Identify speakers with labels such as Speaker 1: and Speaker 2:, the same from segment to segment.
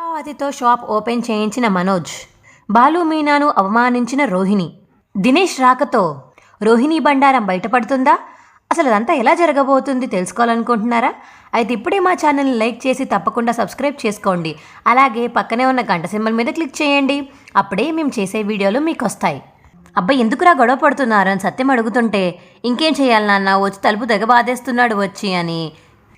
Speaker 1: అతితో shop open చేయించిన మనోజ్ బాలు మీనాను అవమానించిన రోహిణి. దినేష్ రాకతో రోహిణి బండారం బయటపడుతుందా? అసలు అదంతా ఎలా జరగబోతుంది తెలుసుకోవాలనుకుంటున్నారా? అయితే ఇప్పుడే మా ఛానల్ని లైక్ చేసి తప్పకుండా సబ్స్క్రైబ్ చేసుకోండి. అలాగే పక్కనే ఉన్న గంట సింబల్ మీద క్లిక్ చేయండి. అప్పుడే మేము చేసే వీడియోలు మీకు వస్తాయి అబ్బాయి ఎందుకురా గొడవ పడుతున్నారు అని సత్యం అడుగుతుంటే ఇంకేం చేయాలి నాన్న? వచ్చి తలుపు తెగ బాధేస్తున్నాడు వచ్చి అని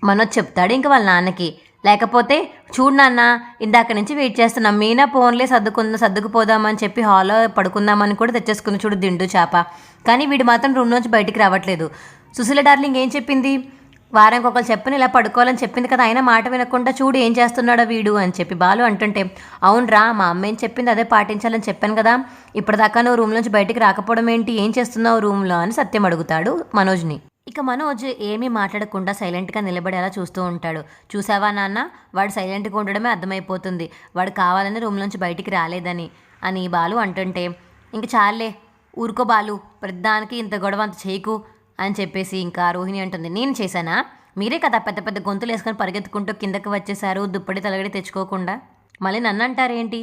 Speaker 1: మనోజ్ చెప్తాడు ఇంక వాళ్ళ నాన్నకి. లేకపోతే చూడు నాన్న ఇందాక నుంచి వెయిట్ చేస్తున్నాం. మీనా ఫోన్లే సర్దుకుందా సర్దుకుపోదామని చెప్పి హాల్లో పడుకుందామని కూడా తెచ్చేసుకుంది చూడు దిండు చేప. కానీ వీడు మాత్రం రూమ్ నుంచి బయటికి రావట్లేదు. సుశీల డార్లింగ్ ఏం చెప్పింది? వారానికి ఒకరు చెప్పని ఇలా పడుకోవాలని చెప్పింది కదా అయినా మాట వినకుండా చూడు ఏం చేస్తున్నాడో వీడు అని చెప్పి బాలు అంటుంటే అవునరా మా అమ్మ ఏం చెప్పింది అదే పాటించాలని చెప్పాను కదా. ఇప్పటిదాకా నువ్వు రూమ్ నుంచి బయటికి రాకపోవడం ఏంటి? ఏం చేస్తున్నావు రూమ్లో? అని సత్యం అడుగుతాడు మనోజ్ని. ఇక మనోజ్ ఏమీ మాట్లాడకుండా సైలెంట్గా నిలబడి అలా చూస్తూ ఉంటాడు. చూసావా నాన్న? వాడు సైలెంట్గా ఉండడమే అర్థమైపోతుంది. వాడు కావాలని రూమ్ నుంచి బయటికి రాలేదని అని బాలు అంటుంటే ఇంక చాలే ఊరుకో బాలు ప్రతిదానికి ఇంత గొడవ అంత చేయకు అని చెప్పేసి ఇంకా రోహిణి అంటుంది. నేను చేశానా? మీరే కదా పెద్ద పెద్ద గొంతులు వేసుకొని పరిగెత్తుకుంటూ కిందకి వచ్చేసారు దుప్పటి తలగడి తెచ్చుకోకుండా? మళ్ళీ నన్ను అంటారేంటి?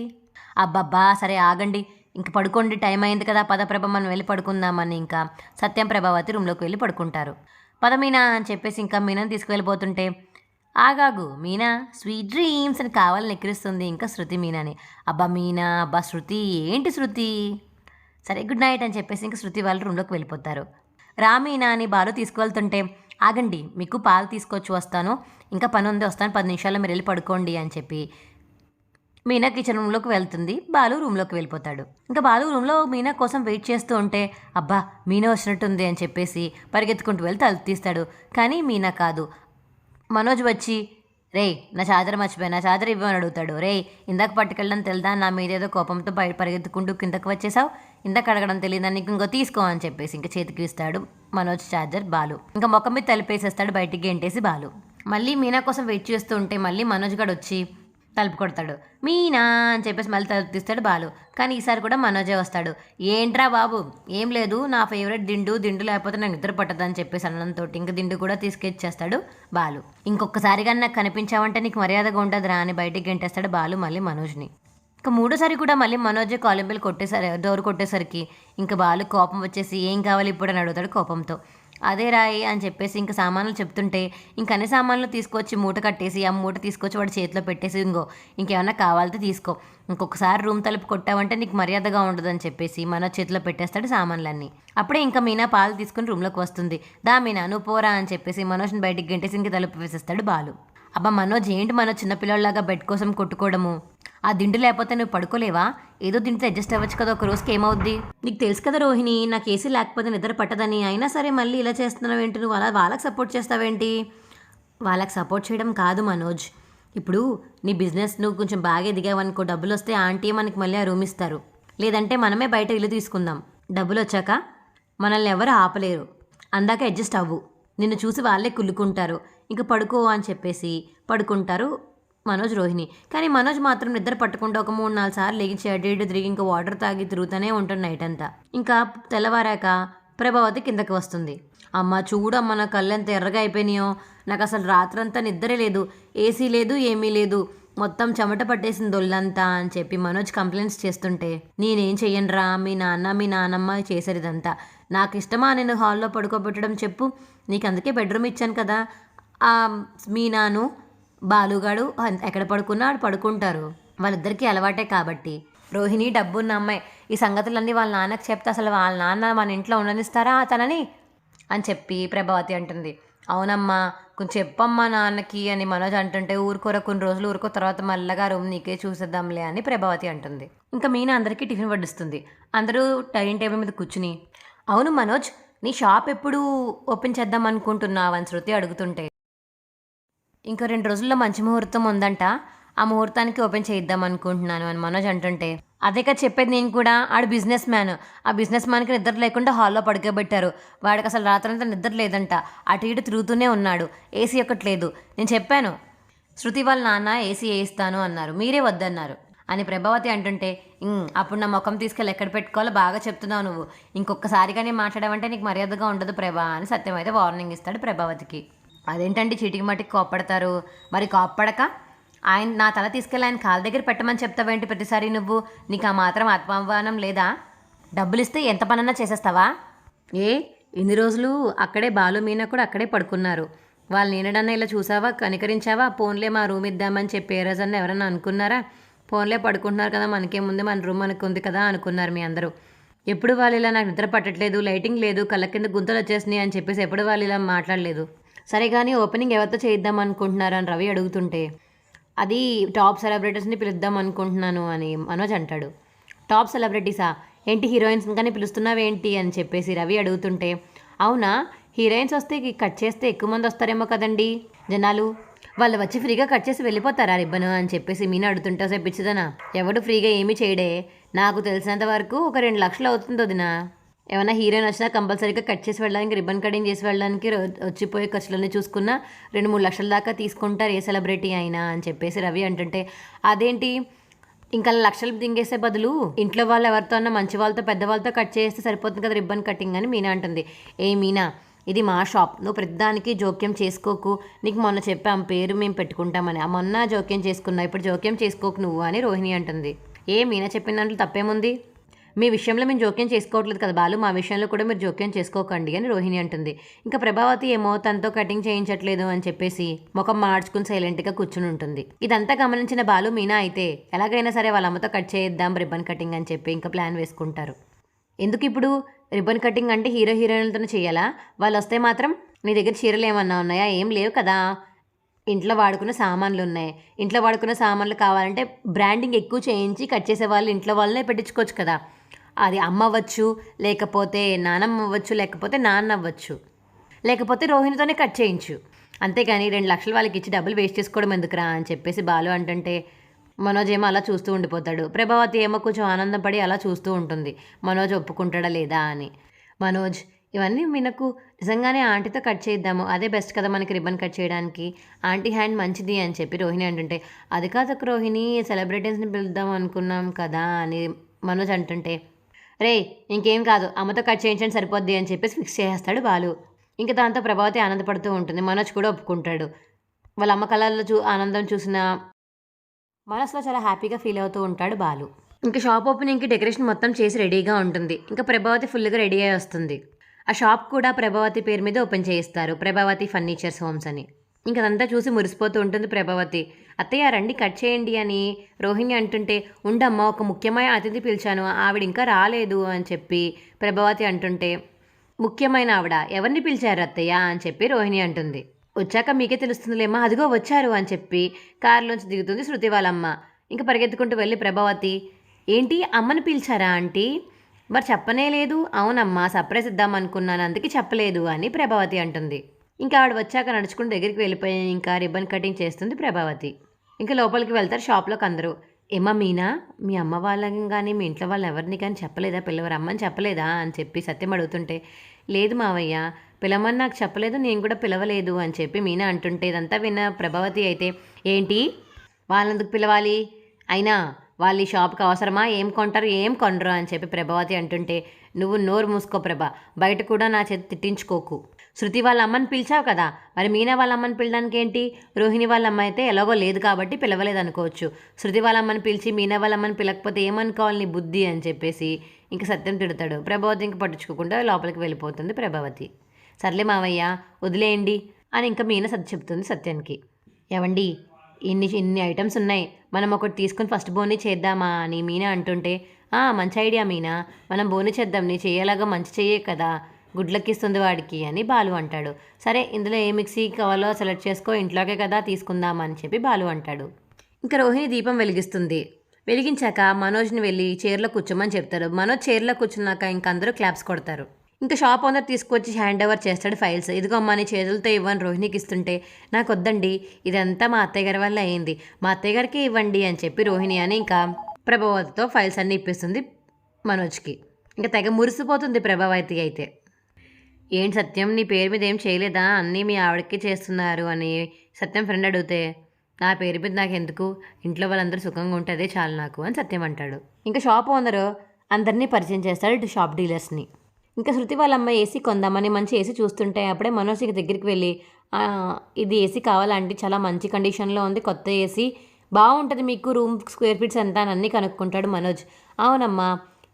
Speaker 1: అబ్బబ్బా సరే ఆగండి. ఇంక పడుకోండి టైం అయింది కదా పదప్రభ మనం వెళ్ళి పడుకుందామని ఇంకా సత్యం ప్రభావతి రూమ్లోకి వెళ్ళి పడుకుంటారు. పద మీనా అని చెప్పేసి ఇంకా మీనాని తీసుకువెళ్ళిపోతుంటే ఆగాగు మీనా స్వీట్ డ్రీమ్స్ అని కావాలని ఎక్కిరిస్తుంది ఇంకా శృతి మీనాని. అబ్బా మీనా అబ్బా శృతి ఏంటి శృతి? సరే గుడ్ నైట్ అని చెప్పేసి ఇంకా శృతి వాళ్ళు రూమ్లోకి వెళ్ళిపోతారు. రా మీనా అని బాలు తీసుకువెళ్తుంటే ఆగండి మీకు పాలు తీసుకొచ్చి వస్తాను ఇంకా పని ఉంది వస్తాను పది నిమిషాల్లో మీరు వెళ్ళి పడుకోండి అని చెప్పి మీనా కిచెన్ రూమ్లోకి వెళ్తుంది. బాలు రూమ్లోకి వెళ్ళిపోతాడు. ఇంకా బాలు రూమ్లో మీనా కోసం వెయిట్ చేస్తూ ఉంటే అబ్బా మీనా వచ్చినట్టుంది అని చెప్పేసి పరిగెత్తుకుంటూ వెళ్తే తలుపు తీస్తాడు. కానీ మీనా కాదు. మనోజ్ వచ్చి రే నా చాదర మర్చిపోయా నా చాదర ఇవ్వమని అడుగుతాడు. రే ఇందాక పట్టుకెళ్ళడం తెలుదా? నా మీద ఏదో కోపంతో బయట పరిగెత్తుకుంటూ కిందకు వచ్చేసావు? ఇందాక అడగడం తెలియదా? నీకు ఇంకో తీసుకో అని చెప్పేసి ఇంకా చేతికి ఇస్తాడు మనోజ్ చార్జర్ బాలు. ఇంకా మొక్క మీద తలిపేసేస్తాడు బయటికి గెంటేసి బాలు. మళ్ళీ మీనా కోసం వెయిట్ చేస్తూ ఉంటే మళ్ళీ మనోజ్ గడు వచ్చి తలుపు కొడతాడు. మీనా అని చెప్పేసి మళ్ళీ తలుపు తీస్తాడు బాలు. కానీ ఈసారి కూడా మనోజే వస్తాడు. ఏంట్రా బాబు? ఏం లేదు. నా ఫేవరెట్ దిండు దిండు లేకపోతే నాకు నిద్ర పట్టదు అని చెప్పేసి అన్నంతో ఇంక దిండు కూడా తీసుకెచ్చేస్తాడు బాలు. ఇంకొకసారిగా నాకు కనిపించావంటే నీకు మర్యాదగా ఉండదురా అని బయటికి గెంటేస్తాడు బాలు మళ్ళీ మనోజ్ని. ఇంకా మూడోసారి కూడా మళ్ళీ మనోజ్ కాలింబెల్ కొట్టేసరి డోర్ కొట్టేసరికి. ఇంకా బాలు కోపం వచ్చేసి ఏం కావాలి ఇప్పుడు? అని అడుగుతాడు కోపంతో. అదే రాయి అని చెప్పేసి ఇంకా సామాన్లు చెప్తుంటే ఇంక అన్ని సామాన్లు తీసుకొచ్చి మూట కట్టేసి ఆ మూట తీసుకొచ్చి వాడి చేతిలో పెట్టేసి ఇంకో ఇంకేమన్నా కావాలితే తీసుకో. ఇంకొకసారి రూమ్ తలుపు కొట్టావంటే నీకు మర్యాదగా ఉండదని చెప్పేసి మన చేతిలో పెట్టేస్తాడు సామాన్లన్నీ. అప్పుడే ఇంకా మీనా పాలు తీసుకుని రూమ్లోకి వస్తుంది. దా మీనా నువ్వు పోరా అని చెప్పేసి మనోజ్ని బయటికి గంటేసి ఇంక తలుపు వేసేస్తాడు బాలు. అబ్బా మనోజ్ ఏంటి మన చిన్నపిల్లలాగా బెడ్ కోసం కొట్టుకోవడము? ఆ దిండు లేకపోతే నువ్వు పడుకోలేవా? ఏదో దిండితో అడ్జస్ట్ అవ్వచ్చు కదా ఒక రోజుకి ఏమవుద్ది? నీకు తెలుసు కదా రోహిణి నాకు ఏసీ లేకపోతే నిద్ర పట్టదని. అయినా సరే మళ్ళీ ఇలా చేస్తున్నావు ఏంటి? నువ్వు అలా వాళ్ళకి సపోర్ట్ చేస్తావేంటి వాళ్ళకి సపోర్ట్ చేయడం కాదు మనోజ్. ఇప్పుడు నీ బిజినెస్ నువ్వు కొంచెం బాగా ఎదిగావనుకో డబ్బులు వస్తే ఆంటీ మనకి మళ్ళీ ఆ రూమ్ ఇస్తారు. లేదంటే మనమే బయట ఇల్లు తీసుకుందాం. డబ్బులు వచ్చాక మనల్ని ఎవరు ఆపలేరు. అందాక అడ్జస్ట్ అవ్వు. నిన్ను చూసి వాళ్ళే కుళ్ళుకుంటారు. ఇంకా పడుకో అని చెప్పేసి పడుకుంటారు మనోజ్ రోహిణి. కానీ మనోజ్ మాత్రం నిద్ర పట్టకుండా ఒక మూడు నాలుగు సార్లు లేచి అటు ఇటు తిరిగి ఇంకా వాటర్ తాగి తిరుగుతూనే ఉంటాడు నైట్ అంతా. ఇంకా తెల్లవారాక ప్రభావతి కిందకి వస్తుంది. అమ్మ చూడమ్మ నా కళ్ళు ఎంత ఎర్రగా అయిపోయినాయో. నాకు అసలు రాత్రంతా నిద్రే లేదు ఏసీ లేదు ఏమీ లేదు. మొత్తం చెమట పట్టేసింది ఒళ్ళంతా అని చెప్పి మనోజ్ కంప్లైంట్స్ చేస్తుంటే నేనేం చెయ్యనురా? మీ నాన్న మీ నాన్నమ్మ చేశారు ఇదంతా. నాకు ఇష్టమా? నేను హాల్లో పడుకోబెట్టడం చెప్పు. నీకు అందుకే బెడ్రూమ్ ఇచ్చాను కదా. మీనాను బాలుగాడు ఎక్కడ పడుకున్నా ఆడు పడుకుంటారు. వాళ్ళిద్దరికీ అలవాటే కాబట్టి. రోహిణి డబ్బున్న అమ్మాయి ఈ సంగతులన్నీ వాళ్ళ నాన్నకి చెప్తే అసలు వాళ్ళ నాన్న మన ఇంట్లో ఉండనిస్తారా తనని? అని చెప్పి ప్రభావతి అంటుంది. అవునమ్మా కొంచెం చెప్పమ్మా నాన్నకి అని మనోజ్ అంటుంటే ఊరుకోర కొన్ని రోజులు ఊరుకో తర్వాత మళ్ళగా రూమ్ నీకే చూసేద్దాంలే అని ప్రభావతి అంటుంది. ఇంకా మీనా అందరికీ టిఫిన్ వడ్డిస్తుంది. అందరూ డైనింగ్ టేబుల్ మీద కూర్చుని అవును మనోజ్ నీ షాప్ ఎప్పుడు ఓపెన్ చేద్దాం అనుకుంటున్నావు అని శృతి అడుగుతుంటే. ఇంకో రెండు రోజుల్లో మంచి ముహూర్తం ఉందంట. ఆ ముహూర్తానికి ఓపెన్ చేయిద్దాం అనుకుంటున్నాను అని మనోజ్ అంటుంటే. అదే కదా చెప్పేది నేను కూడా. ఆడు బిజినెస్ మ్యాన్ ఆ బిజినెస్ మ్యాన్కి నిద్ర లేకుండా హాల్లో పడుకోబెట్టారు. వాడికి అసలు రాత్రంతా నిద్ర లేదంట. అటు ఇటు తిరుగుతూనే ఉన్నాడు. ఏసీ ఒకటి లేదు నేను చెప్పాను. శృతి వాళ్ళ నాన్న ఏసీ వేయిస్తాను అన్నారు. మీరే వద్దన్నారు. అని ప్రభావతి అంటుంటే అప్పుడు నా ముఖం తీసుకెళ్ళి ఎక్కడ పెట్టుకోవాలో బాగా చెప్తున్నావు నువ్వు. ఇంకొకసారిగానే మాట్లాడావంటే నీకు మర్యాదగా ఉండదు ప్రభా అని సత్యం అయితే వార్నింగ్ ఇస్తాడు ప్రభావతికి. అదేంటండి చీటికి మాటికి కోప్పడతారు? మరి కోప్పడక? ఆయన నా తల తీసుకెళ్ళి ఆయన కాళ్ళ దగ్గర పెట్టమని చెప్తావేంటి ప్రతిసారి నువ్వు? నీకు ఆ మాత్రం ఆత్మాభిమానం లేదా? డబ్బులు ఇస్తే ఎంత పనన్నా చేసేస్తావా? ఏ ఇన్ని రోజులు అక్కడే బాలు మీనా కూడా అక్కడే పడుకున్నారు. వాళ్ళు నేనడన్నా ఇలా చూసావా? కనికరించావా? ఫోన్లే మా రూమ్ ఇద్దామని చెప్పి ఏ అన్న ఎవరన్నా అనుకున్నారా? ఫోన్లే పడుకుంటున్నారు కదా మనకేముంది? మన రూమ్ మనకు ఉంది కదా అనుకున్నారు మీ అందరూ. ఎప్పుడు వాళ్ళు ఇలా నాకు నిద్ర పట్టట్లేదు లైటింగ్ లేదు కళ్ళ కింద గుంతలు వచ్చేసినాయి అని చెప్పేసి ఎప్పుడు వాళ్ళు ఇలా మాట్లాడలేదు? సరే కానీ ఓపెనింగ్ ఎవరితో చేయిద్దాం అనుకుంటున్నారు అని రవి అడుగుతుంటే అది టాప్ సెలబ్రిటీస్ని పిలుద్దాం అనుకుంటున్నాను అని మనోజ్ అంటాడు. టాప్ సెలబ్రిటీసా? ఏంటి హీరోయిన్స్ కానీ పిలుస్తున్నావేంటి అని చెప్పేసి రవి అడుగుతుంటే అవునా? హీరోయిన్స్ వస్తే కట్ చేస్తే ఎక్కువ మంది వస్తారేమో కదండి జనాలు. వాళ్ళు వచ్చి ఫ్రీగా కట్ చేసి వెళ్ళిపోతారా రిబ్బను అని చెప్పేసి మీను అడుగుతుంటే సేపు ఎవడు ఫ్రీగా ఏమీ చేయడే? నాకు తెలిసినంత వరకు ఒక రెండు లక్షలు అవుతుంది వదినా. ఏమైనా హీరోయిన్ వచ్చినా కంపల్సరీగా కట్ చేసి వెళ్ళడానికి రిబ్బన్ కటింగ్ చేసి వెళ్ళడానికి వచ్చిపోయే ఖర్చులన్నీ చూసుకున్నా రెండు మూడు లక్షల దాకా తీసుకుంటారు ఏ సెలబ్రిటీ అయినా అని చెప్పేసి రవి అంటుంటే అదేంటి? ఇంకా లక్షలు దింగేసే బదులు ఇంట్లో వాళ్ళు ఎవరితో అన్నా మంచి వాళ్ళతో పెద్దవాళ్ళతో కట్ చేస్తే సరిపోతుంది కదా రిబ్బన్ కటింగ్ అని మీనా అంటుంది. ఏ మీనా ఇది మా షాప్. నువ్వు ప్రతిదానికి జోక్యం చేసుకోకు. నీకు మొన్న చెప్పాం పేరు మేము పెట్టుకుంటామని. ఆ మొన్న జోక్యం చేసుకున్నావు ఇప్పుడు జోక్యం చేసుకోకు నువ్వు అని రోహిణి అంటుంది. ఏ మీనా చెప్పిన దాంట్లో తప్పేముంది? మీ విషయంలో మేము జోక్యం చేసుకోవట్లేదు కదా బాలు మా విషయంలో కూడా మీరు జోక్యం చేసుకోకండి అని రోహిణి అంటుంది. ఇంకా ప్రభావతి ఏమో తనతో కటింగ్ చేయించట్లేదు అని చెప్పేసి ముఖం మార్చుకుని సైలెంట్గా కూర్చుని ఉంటుంది. ఇదంతా గమనించిన బాలు మీనా అయితే ఎలాగైనా సరే వాళ్ళ అమ్మతో కట్ చేద్దాం రిబ్బన్ కటింగ్ అని చెప్పి ఇంకా ప్లాన్ వేసుకుంటారు. ఎందుకు ఇప్పుడు? రిబ్బన్ కటింగ్ అంటే హీరో హీరోయిన్లతోనే చేయాలా? వాళ్ళు వస్తే మాత్రం నీ దగ్గర చీరలు ఏమన్నా ఉన్నాయా? ఏం లేవు కదా. ఇంట్లో వాడుకున్న సామాన్లు ఉన్నాయి. ఇంట్లో వాడుకున్న సామాన్లు కావాలంటే బ్రాండింగ్ ఎక్కువ చేయించి కట్ చేసే వాళ్ళు ఇంట్లో వాళ్ళనే పెట్టించుకోవచ్చు కదా. అది అమ్మ అవ్వచ్చు లేకపోతే నానమ్మ అవ్వచ్చు లేకపోతే నాన్న అవ్వచ్చు. లేకపోతే రోహిణితోనే కట్ చేయించు. అంతేగాని రెండు లక్షలు వాళ్ళకి ఇచ్చి డబ్బులు వేస్ట్ చేసుకోవడం ఎందుకురా అని చెప్పేసి బాలు అంటుంటే మనోజ్ ఏమో అలా చూస్తూ ఉండిపోతాడు. ప్రభావతి ఏమో కొంచెం ఆనందం పడి అలా చూస్తూ ఉంటుంది. మనోజ్ ఒప్పుకుంటాడా లేదా అని. మనోజ్ ఇవన్నీ మనకు నిజంగానే ఆంటీతో కట్ చేద్దాము అదే బెస్ట్ కదా మనకి రిబ్బన్ కట్ చేయడానికి. ఆంటీ హ్యాండ్ మంచిది అని చెప్పి రోహిణి అంటుంటే అది కాదు రోహిణి సెలబ్రిటీస్ని పిలుద్దాం అనుకున్నాం కదా అని మనోజ్ అంటుంటే రే ఇంకేం కాదు. అమ్మతో కట్ చేయించండి సరిపోద్ది అని చెప్పేసి ఫిక్స్ చేసేస్తాడు బాలు. ఇంకా దాంతో ప్రభావతి ఆనందపడుతూ ఉంటుంది. మనోజ్ కూడా ఒప్పుకుంటాడు. వాళ్ళ అమ్మ కళల్లో చూ ఆనందం చూసిన మనసులో చాలా హ్యాపీగా ఫీల్ అవుతూ ఉంటాడు బాలు. ఇంకా షాప్ ఓపెనింగ్కి డెకరేషన్ మొత్తం చేసి రెడీగా ఉంటుంది. ఇంకా ప్రభావతి ఫుల్గా రెడీ అయి వస్తుంది. ఆ షాప్ కూడా ప్రభావతి పేరు మీద ఓపెన్ చేయిస్తారు. ప్రభావతి ఫర్నిచర్స్ హోమ్స్ అని. ఇంక అదంతా చూసి మురిసిపోతూ ఉంటుంది ప్రభావతి. అత్తయ్య రండి కట్ చేయండి అని రోహిణి అంటుంటే ఉండమ్మా ఒక ముఖ్యమైన అతిథి పిలిచాను ఆవిడ ఇంకా రాలేదు అని చెప్పి ప్రభావతి అంటుంటే ముఖ్యమైన ఆవిడ ఎవరిని పిలిచారు అత్తయ్య? అని చెప్పి రోహిణి అంటుంది. వచ్చాక మీకే తెలుస్తుందిలేమ్మా అదిగో వచ్చారు అని చెప్పి కారులోంచి దిగుతుంది శృతి వాళ్ళమ్మ. ఇంకా పరిగెత్తుకుంటూ వెళ్ళి ప్రభావతి ఏంటి అమ్మని పిలిచారా ఆంటీ? మరి చెప్పనే లేదు. అవునమ్మా సర్ప్రైజ్ ఇద్దాం అనుకున్నాను అందుకే చెప్పలేదు అని ప్రభావతి అంటుంది. ఇంకా ఆవిడ వచ్చాక నడుచుకుని దగ్గరికి వెళ్ళిపోయి ఇంకా రిబ్బన్ కటింగ్ చేస్తుంది ప్రభావతి. ఇంకా లోపలికి వెళ్తారు షాప్లోకి అందరూ. ఏమా మీనా మీ అమ్మ వాళ్ళని కానీ మీ ఇంట్లో వాళ్ళు ఎవరిని కానీ చెప్పలేదా? పిల్లవారు అమ్మని చెప్పలేదా? అని చెప్పి సత్యం అడుగుతుంటే లేదు మావయ్య పిలవమని నాకు చెప్పలేదు నేను కూడా పిలవలేదు అని చెప్పి మీనా అంటుంటే ఇదంతా విన్న ప్రభావతి అయితే ఏంటి? వాళ్ళందుకు పిలవాలి? అయినా వాళ్ళు ఈ షాప్కి అవసరమా? ఏం కొంటారు? ఏం కొనరు? అని చెప్పి ప్రభావతి అంటుంటే నువ్వు నోరు మూసుకో ప్రభా బయట కూడా నా చేతి తిట్టించుకోకు. శృతి వాళ్ళ అమ్మని పిలిచావు కదా. మరి మీనా వాళ్ళ అమ్మని పిలడానికి ఏంటి రోహిణి వాళ్ళ అమ్మ అయితే ఎలాగో లేదు కాబట్టి పిలవలేదు అనుకోవచ్చు శృతి వాళ్ళ అమ్మని పిలిచి మీనా వాళ్ళ అమ్మని పిలకపోతే ఏమనుకోవాలి నీ బుద్ధి అని చెప్పేసి ఇంక సత్యం తిడతాడు. ప్రభావతి ఇంక పట్టించుకోకుండా లోపలికి వెళ్ళిపోతుంది ప్రభావతి. సర్లే మావయ్య వదిలేయండి అని ఇంకా మీనా సత్య చెప్తుంది సత్యానికి. ఏవండి ఇన్ని ఇన్ని ఐటమ్స్ ఉన్నాయి. మనం ఒకటి తీసుకుని ఫస్ట్ బోని చేద్దామా అని మీనా అంటుంటే మంచి ఐడియా మీనా. మనం బోని చేద్దాం నీ చేయలాగా మంచి చెయ్యే కదా. గుడ్లకిస్తుంది వాడికి అని బాలు అంటాడు. సరే ఇందులో ఏ మిక్సీ కావాలో సెలెక్ట్ చేసుకో ఇంట్లోకే కదా తీసుకుందాం అని చెప్పి బాలు అంటాడు. ఇంకా రోహిణి దీపం వెలిగిస్తుంది. వెలిగించాక మనోజ్ని వెళ్ళి చైర్లో కూర్చోమని చెప్తారు. మనోజ్ చైర్లో కూర్చున్నాక ఇంక అందరూ క్లాప్స్ కొడతారు. ఇంకా షాప్ ఓనర్ తీసుకొచ్చి హ్యాండ్ ఓవర్ చేస్తాడు ఫైల్స్. ఇదిగో అమ్మా నీ చేతులతో ఇవ్వని రోహిణికి ఇస్తుంటే. నాకు వద్దండి ఇదంతా మా అత్తయ్య గారి వల్ల అయింది. మా అత్తయ్య గారికి ఇవ్వండి అని చెప్పి రోహిణి అని ఇంకా ప్రభావతితో ఫైల్స్ అన్నీ ఇప్పిస్తుంది మనోజ్కి. ఇంకా తెగ మురిసిపోతుంది ప్రభావతి అయితే. ఏంటి సత్యం? నీ పేరు మీద ఏం చేయలేదా? అన్నీ మీ ఆవిడకి చేస్తున్నారు అని సత్యం ఫ్రెండ్ అడిగితే నా పేరు మీద నాకు ఎందుకు ఇంట్లో వాళ్ళందరూ సుఖంగా ఉంటుందే చాలు నాకు అని సత్యం అంటాడు. ఇంకా షాప్ ఓనర్ అందరినీ పరిచయం చేస్తాడు ఇటు షాప్ డీలర్స్ని ఇంకా శృతి వాళ్ళ అమ్మ ఏసీ కొందామని మంచి ఏసీ చూస్తుంటే అప్పుడే మనోజ్ ఇక దగ్గరికి వెళ్ళి ఇది ఏసీ కావాలంటే చాలా మంచి కండిషన్లో ఉంది కొత్త ఏసీ. బాగుంటుంది మీకు రూమ్ స్క్వేర్ ఫీట్స్ ఎంత? అని అన్నీ కనుక్కుంటాడు మనోజ్. అవునమ్మా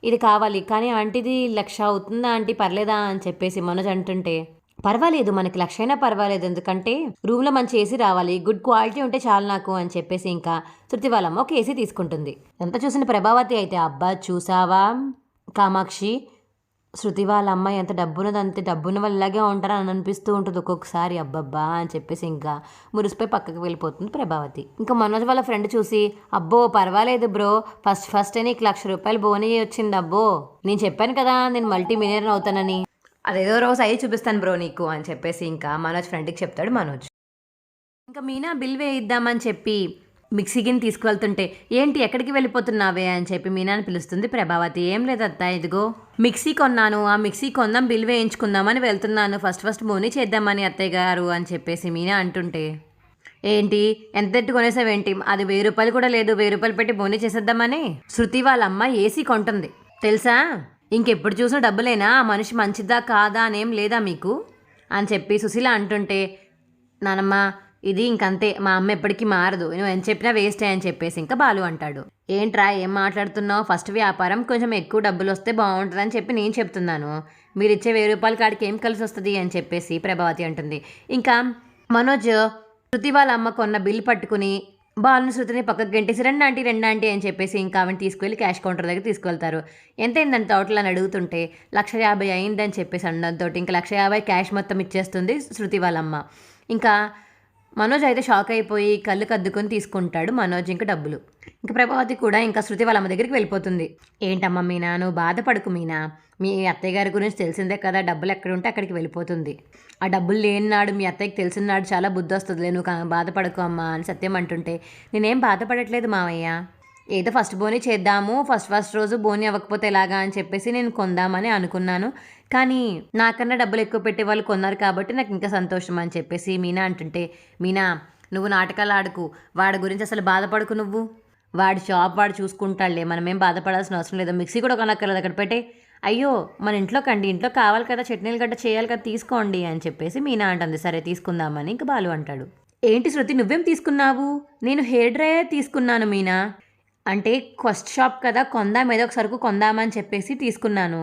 Speaker 1: ఇది కావాలి కానీ ఆంటీది లక్ష అవుతుందా ఆంటీ? పర్లేదా అని చెప్పేసి మనోజ్ అంటుంటే పర్వాలేదు మనకి లక్ష అయినా పర్వాలేదు ఎందుకంటే రూమ్లో మంచి ఏసీ రావాలి గుడ్ క్వాలిటీ ఉంటే చాలు నాకు అని చెప్పేసి ఇంకా శృతి వాళ్ళమ్మ ఒక ఏసీ తీసుకుంటుంది. ఎంత చూసిన ప్రభావతి అయితే అబ్బా చూసావా? కామాక్షి శృతి వాళ్ళ అమ్మాయి ఎంత డబ్బున్నది అంతే డబ్బున్న వాళ్ళు ఇలాగే ఉంటారని అని అనిపిస్తూ ఉంటుంది ఒక్కొక్కసారి. అబ్బబ్బా అని చెప్పేసి ఇంకా మురిసిపోయి పక్కకి వెళ్ళిపోతుంది ప్రభావతి. ఇంకా మనోజ్ వాళ్ళ ఫ్రెండ్ చూసి అబ్బో పర్వాలేదు బ్రో ఫస్ట్ ఫస్ట్ నీకు లక్ష రూపాయలు బోనీ వచ్చింది అబ్బో. నేను చెప్పాను కదా నేను మల్టీ మిలియనర్ అవుతానని. అదేదో రోజు అయ్యి చూపిస్తాను బ్రో నీకు అని చెప్పేసి ఇంకా మనోజ్ ఫ్రెండ్కి చెప్తాడు మనోజ్. ఇంకా మీనా బిల్ వేయిద్దామని చెప్పి మిక్సీ గిన్నె తీసుకువెళ్తుంటే ఏంటి ఎక్కడికి వెళ్ళిపోతున్నావే? అని చెప్పి మీనాని పిలుస్తుంది ప్రభావతి. ఏం లేదత్త ఇదిగో మిక్సీ కొన్నాను. ఆ మిక్సీ కొందాం బిల్ వేయించుకుందామని వెళ్తున్నాను. ఫస్ట్ ఫస్ట్ బోనీ చేద్దామని అత్తయ్య గారు అని చెప్పేసి మీనా అంటుంటే. ఏంటి? ఎంత ఎట్టు కొనేసావేంటి? అది వెయ్యి రూపాయలు కూడా లేదు. వెయ్యి రూపాయలు పెట్టి బోనీ చేసేద్దామని? శృతి వాళ్ళ అమ్మ ఏసీ కొంటుంది. తెలుసా? ఇంకెప్పుడు చూసినా డబ్బులేనా? ఆ మనిషి మంచిదా కాదా? అనేం లేదా మీకు? అని చెప్పి సుశీల అంటుంటే నానమ్మ ఇది ఇంకంతే మా అమ్మ ఎప్పటికీ మారదు. నువ్వు ఎంత చెప్పినా వేస్టే అని చెప్పేసి ఇంకా బాలు అంటాడు. ఏంట్రా ఏం మాట్లాడుతున్నావు? ఫస్ట్ వ్యాపారం కొంచెం ఎక్కువ డబ్బులు వస్తే బాగుంటుందని చెప్పి నేను చెప్తున్నాను. మీరు ఇచ్చే వెయ్యి రూపాయల కాడికి ఏం కలిసి వస్తుంది అని చెప్పేసి ప్రభావతి అంటుంది. ఇంకా మనోజ్ శృతి వాళ్ళ అమ్మ కొన్న బిల్ పట్టుకుని బాలుని శృతిని పక్కకు గంటేసి రెండు ఆంటీ రెండు ఆంటీ అని చెప్పేసి ఇంకా ఆమెను తీసుకువెళ్ళి క్యాష్ కౌంటర్ దగ్గర తీసుకెళ్తారు ఎంత అయిందని టోటల్ అని అడుగుతుంటే లక్ష యాభై అయిందని చెప్పేసి అనడంతో ఇంకా లక్ష యాభై క్యాష్ మొత్తం ఇచ్చేస్తుంది శృతి వాళ్ళమ్మ ఇంకా మనోజ్ అయితే షాక్ అయిపోయి కళ్ళు కద్దుకొని తీసుకుంటాడు మనోజ్ ఇంకా డబ్బులు. ఇంకా ప్రభావతి కూడా ఇంకా శృతి వాళ్ళ అమ్మ దగ్గరికి వెళ్ళిపోతుంది. ఏంటమ్మా మీనా నువ్వు బాధపడకు మీనా. మీ అత్తయ్య గారి గురించి తెలిసిందే కదా డబ్బులు ఎక్కడ ఉంటే అక్కడికి వెళ్ళిపోతుంది. ఆ డబ్బులు లేనినాడు మీ అత్తయ్యకి తెలిసిన నాడు చాలా బుద్ధి వస్తుందిలే నువ్వు బాధపడకు అమ్మా అని సత్యం అంటుంటే నేనేం బాధపడట్లేదు మావయ్య. ఏదో ఫస్ట్ బోని చేద్దాము ఫస్ట్ ఫస్ట్ రోజు బోని అవ్వకపోతే ఎలాగా అని చెప్పేసి నేను కొందామని అనుకున్నాను. కానీ నాకన్నా డబ్బులు ఎక్కువ పెట్టే వాళ్ళు కొన్నారు కాబట్టి నాకు ఇంకా సంతోషం అని చెప్పేసి మీనా అంటుంటే మీనా నువ్వు నాటకాలు ఆడుకు. వాడి గురించి అసలు బాధపడకు నువ్వు. వాడి షాప్ వాడు చూసుకుంటాడులే. మనమేం బాధపడాల్సిన అవసరం లేదు. మిక్సీ కూడా కొనక్కర్లేదు అక్కడ పెట్టే. అయ్యో మన ఇంట్లో కండి. ఇంట్లో కావాలి కదా చట్నీలు గట్ట చేయాలి కదా తీసుకోండి అని చెప్పేసి మీనా అంటుంది. సరే తీసుకుందామని ఇంకా బాలు అంటాడు. ఏంటి శృతి నువ్వేం తీసుకున్నావు? నేను హెయిర్ డ్రైయర్ తీసుకున్నాను మీనా. అంటే క్వస్ట్ షాప్ కదా కొందాం ఏదో ఒక సరుకు కొందామని చెప్పేసి తీసుకున్నాను.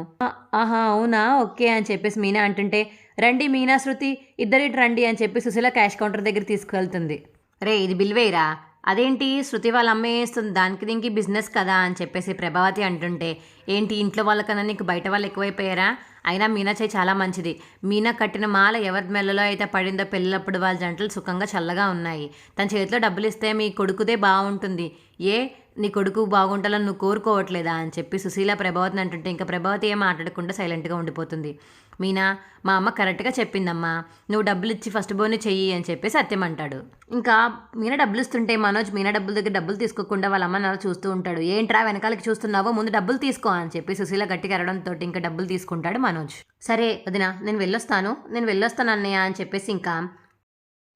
Speaker 1: ఆహా అవునా? ఓకే అని చెప్పేసి మీనా అంటుంటే రండి మీనా శృతి ఇద్దరిటి రండి అని చెప్పి సుశీల క్యాష్ కౌంటర్ దగ్గర తీసుకువెళ్తుంది రే ఇది బిల్ వేయరా? అదేంటి? శృతి వాళ్ళ అమ్మే వేస్తుంది దానికి దీనికి బిజినెస్ కదా అని చెప్పేసి ప్రభావతి అంటుంటే ఏంటి? ఇంట్లో వాళ్ళకన్నా నీకు బయట వాళ్ళు ఎక్కువైపోయారా? అయినా మీనా చేయి చాలా మంచిది. మీనా కట్టిన మాల ఎవరి మెల్లలో అయితే పడిందో పెళ్ళప్పుడు వాళ్ళ జంటలు సుఖంగా చల్లగా ఉన్నాయి. తన చేతిలో డబ్బులు ఇస్తే మీ కొడుకుదే బాగుంటుంది. ఏ? నీ కొడుకు బాగుంటాలని నువ్వు కోరుకోవట్లేదా? అని చెప్పి సుశీల ప్రభావతిని అంటుంటే ఇంకా ప్రభావతి ఏం మాట్లాడకుండా సైలెంట్గా ఉండిపోతుంది. మీనా మా అమ్మ కరెక్ట్గా చెప్పిందమ్మా. నువ్వు డబ్బులు ఇచ్చి ఫస్ట్ బోని చెయ్యి అని చెప్పి సత్యం అంటాడు. ఇంకా మీనా డబ్బులు ఇస్తుంటే మనోజ్ మీనా డబ్బుల దగ్గర డబ్బులు తీసుకోకుండా వాళ్ళ అమ్మ నాన్న చూస్తూ ఉంటాడు. ఏంట్రా వెనకాలకి చూస్తున్నావో? ముందు డబ్బులు తీసుకో అని చెప్పి సుశీల గట్టిగా ఎరడంతో ఇంకా డబ్బులు తీసుకుంటాడు మనోజ్. సరే వదినా నేను వెళ్ళొస్తాను. నేను వెళ్ళొస్తాను అన్నయ్య అని చెప్పేసి ఇంకా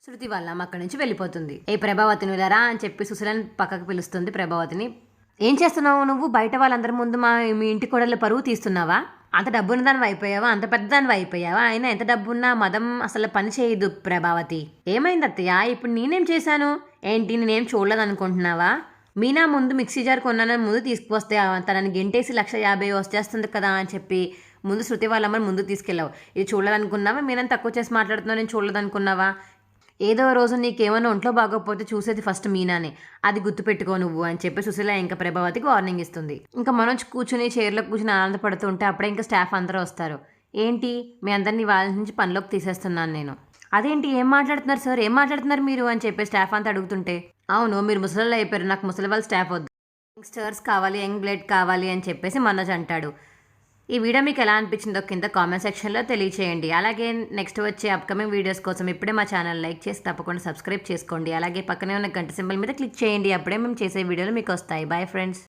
Speaker 1: శృతి వాళ్ళ అమ్మ అక్కడి నుంచి వెళ్ళిపోతుంది. ఏ ప్రభావతిని వెళ్ళరా అని చెప్పి సుశీలని పక్కకు పిలుస్తుంది ప్రభావతిని. ఏం చేస్తున్నావు నువ్వు? బయట వాళ్ళందరి ముందు మా మీ ఇంటి కోడళ్ళ పరువు తీస్తున్నావా? అంత డబ్బున్న దానివి అయిపోయావా? అంత పెద్ద దానివి అయిపోయావా? అయినా ఎంత డబ్బున్నా మదం అసలు పని చేయదు ప్రభావతి. ఏమైంది అత్తయ్య ఇప్పుడు నేనేం చేశాను? ఏంటి? నేనేం చూడలేదు అనుకుంటున్నావా మీనా ముందు మిక్సీ జార్ కొన్నానని ముందు తీసుకువస్తే తనని గెంటేసి లక్ష యాభై వచ్చేస్తుంది కదా అని చెప్పి ముందు శృతి వాళ్ళమ్మని ముందు తీసుకెళ్ళావు. ఇది చూడలేదనుకున్నావా? మీనని తక్కువ చేసి మాట్లాడుతున్నావు నేను చూడలేదనుకున్నావా? ఏదో రోజు నీకేమైనా ఒంట్లో బాగోకపోతే చూసేది ఫస్ట్ మీనానే. అది గుర్తుపెట్టుకో నువ్వు అని చెప్పి సుశీల ఇంకా ప్రభావతికి వార్నింగ్ ఇస్తుంది. ఇంకా మనోజ్ కూర్చుని చైర్లో కూర్చుని ఆనందపడుతుంటే అప్పుడే ఇంకా స్టాఫ్ అందరూ వస్తారు. ఏంటి? మీ అందరినీ వాళ్ళ నుంచి పనిలోకి తీసేస్తున్నాను నేను. అదేంటి? ఏం మాట్లాడుతున్నారు సార్ ఏం మాట్లాడుతున్నారు మీరు? అని చెప్పి స్టాఫ్ అంతా అడుగుతుంటే అవును మీరు ముసలి అయిపోయారు. నాకు ముసలి వాళ్ళ స్టాఫ్ వద్దు. యంగ్స్టర్స్ కావాలి యంగ్ బ్లడ్ కావాలి అని చెప్పేసి మనోజ్ అంటాడు. ఈ వీడియో మీకు ఎలా అనిపించిందో కింద కామెంట్ సెక్షన్లో తెలియచేయండి. అలాగే నెక్స్ట్ వచ్చే అప్కమింగ్ వీడియోస్ కోసం ఇప్పుడే మా ఛానల్ లైక్ చేసి తప్పకుండా సబ్స్క్రైబ్ చేసుకోండి. అలాగే పక్కనే ఉన్న గంట సింబల్ మీద క్లిక్ చేయండి. అప్పుడే మేము చేసే వీడియోలు మీకు వస్తాయి. Bye friends